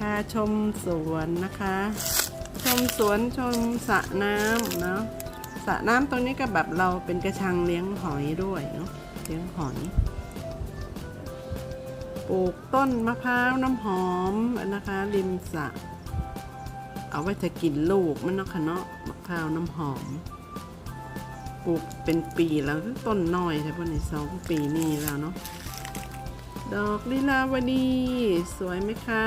พาชมสวนนะคะ ชมสวนชมสระน้ำเนาะสระน้ำตรงนี้ก็แบบเราเป็นกระชังเลี้ยงหอยด้วยเนาะเลี้ยงหอยปลูกต้นมะพร้าวน้ำหอมนะคะริมสระเอาไว้จะกินลูกมันเนาะค่ะเนาะมะพร้าวน้ำหอมปลูกเป็นปีแล้วต้นน้อยใช่ปะนี่สองปีนี่แล้วเนาะ ดอกลิลาวดี สวยไหมคะ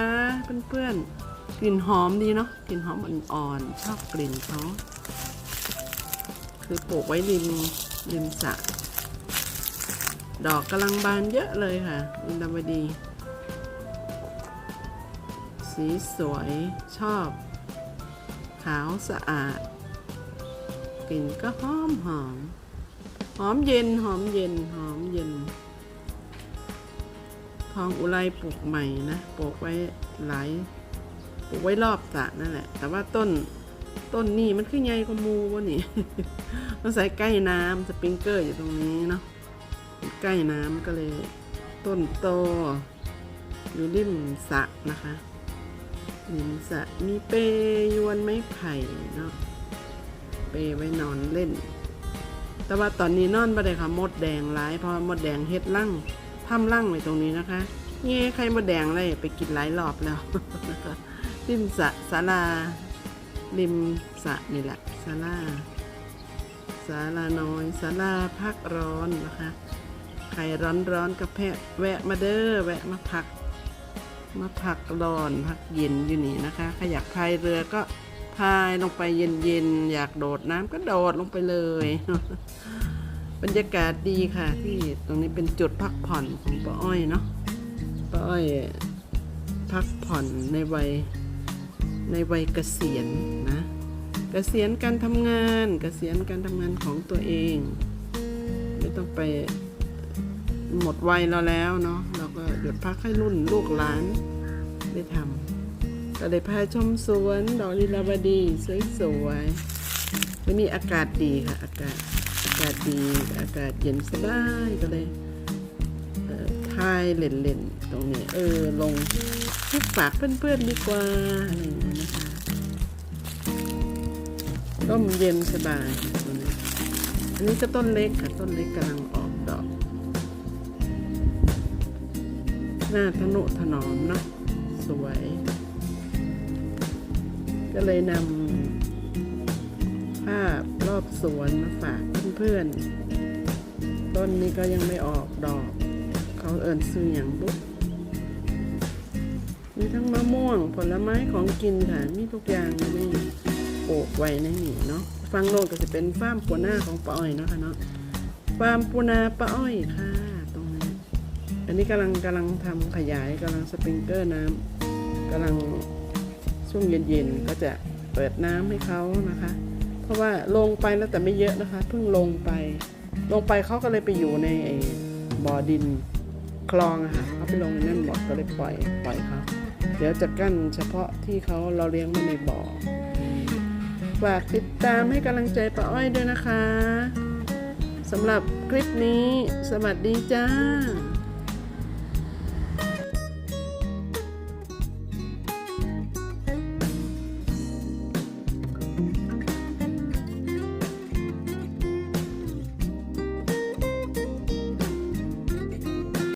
เพื่อนๆ กลิ่นหอมดีเนาะกลิ่นหอมอ่อนๆชอบกลิ่นเขาคือปลูกไว้ริมริมสระดอกกำลังบานเยอะเลยค่ะลิลาวดี สีสวยชอบ ขาวสะอาด กลิ่นก็หอมหอมหอมเย็นหอมเย็นหอมเย็น ทองอุไรปลูกใหม่นะปลูกไว้หลายปลูกไว้รอบสระนั่นแหละ แต่ว่าต้นต้นนี่มันขึ้นใหญ่กว่ามูวะนี่ต้องใส่ใกล้น้ำสปริงเกอร์อยู่ตรงนี้เนาะใกล้น้ำก็เลยต้นโตอยู่ริมสระนะคะริมสระมีเปยวนไม้ไผ่เนาะเปไว้นอนเล่น แต่ว่าตอนนี้นอนบ่ได้ค่ะมดแดงร้ายเพราะมดแดงเฮ็ดลั่ง ทำลั่งไว้ตรงนี้นะคะเงี้ใครมดแดงอะไรไปกินหลายรอบแล้วริมสะศาลาริมสะนี่แหละศาลาศาลาน้อยศาลาพักร้อนนะคะใครร้อนร้อนๆก็แพะแวะมาเด้อแวะมาพัก มาพักร้อนพักเย็นอยู่นี่นะคะใครอยากพายเรือก็พายลงไปเย็นๆอยากโดดน้ำก็โดดลงไปเลย บรรยากาศดีค่ะ ที่ตรงนี้เป็นจุดพักผ่อนของป้าอ้อยเนาะป้าอ้อยพักผ่อนในวัยในวัยเกษียณนะเกษียณการทำงานเกษียณการทำงานของตัวเอง ไม่ต้องไปหมดวัยเราแล้วเนาะเราก็หยุดพักให้รุ่นลูกหลานได้ทำก็เลยพาชมสวนดอกลิลาวดีสวยๆวันนี้อากาศดีค่ะอากาศ อากาศดีอากาศเย็นสบายก็เลยทายเล่นๆตรงนี้ เออ ลงให้ฝากเพื่อนๆดีกว่าอะไรอย่างเงี้ยนะคะร่มเย็นสบายตรงนี้อันนี้ก็ต้นเล็กค่ะ ต้นเล็กกำลังออกดอก หน้าทะนุถนอมเนาะสวย ก็เลยนำาพรอบสวนมาฝากเพื่อนๆ ต้นนี้ก็ยังไม่ออกดอก เขาเอิญซื้ออย่างบุ๊กมีทั้งมะม่วงผลไม้ของกินค่ะ มีทุกอย่างไม่ปลูกไว้ในนี่เนาะฟังโลกก็จะเป็นฟาร์มปูนาของป้าอ้อยเนาะค่ะเนาะฟาร์มปูนาป้าอ้อยค่ะ ตรงนี้อันนี้กำลังกำลังทำขยายกำลังสปริงเกอร์น้ำกำลังช่วงเย็นๆก็จะเปิดน้ำให้เขานะคะ เพราะว่าลงไปแล้วแต่ไม่เยอะนะคะ เพิ่งลงไป ลงไปเขาก็เลยไปอยู่ในไอ้บ่อดินคลองอะค่ะเขาไปลงในนั่นบ่อก็เลยปล่อยปล่อยเขาเดี๋ยวจะกั้นเฉพาะที่เขาเราเลี้ยงไว้ในบ่อฝากติดตามให้กำลังใจป้าอ้อยด้วยนะคะสำหรับคลิปนี้ สวัสดีจ้า